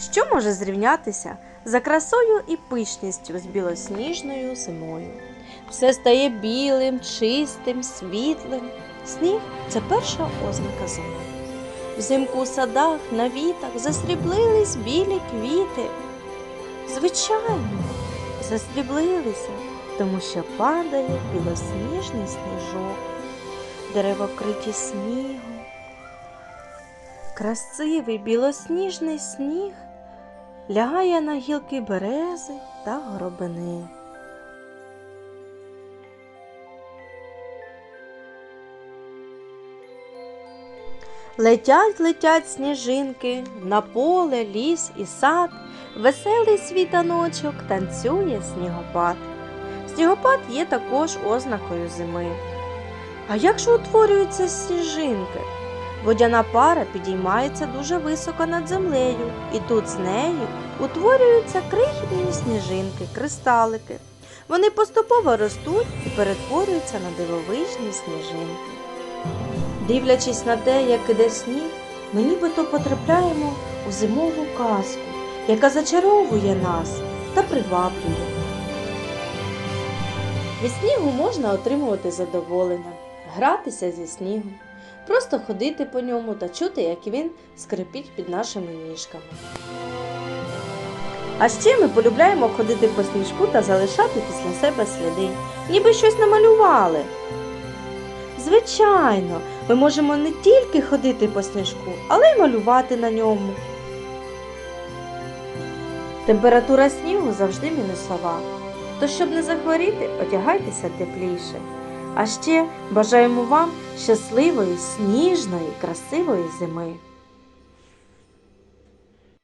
Що може зрівнятися за красою і пишністю з білосніжною зимою? Все стає білим, чистим, світлим. Сніг це перша ознака зими. Взимку у садах на вітах засріблились білі квіти. Звичайно, засріблилися, тому що падає білосніжний сніжок, дерева вкриті снігом. Красивий білосніжний сніг лягає на гілки берези та горобини. Летять, летять сніжинки на поле, ліс і сад, веселий світаночок танцює снігопад. Снігопад є також ознакою зими. А як же утворюються сніжинки? Водяна пара підіймається дуже високо над землею, і тут з нею утворюються крихітні сніжинки, кристалики. Вони поступово ростуть і перетворюються на дивовижні сніжинки. Дивлячись на те, як іде сніг, ми нібито потрапляємо у зимову казку, яка зачаровує нас та приваблює. Від снігу можна отримувати задоволення, гратися зі снігом, просто ходити по ньому та чути, як він скрипить під нашими ніжками. А ще ми полюбляємо ходити по сніжку та залишати після себе сліди, ніби щось намалювали. Звичайно, ми можемо не тільки ходити по сніжку, але й малювати на ньому. Температура снігу завжди мінусова. Тож, щоб не захворіти, одягайтеся тепліше. А ще бажаємо вам щасливої, сніжної, красивої зими.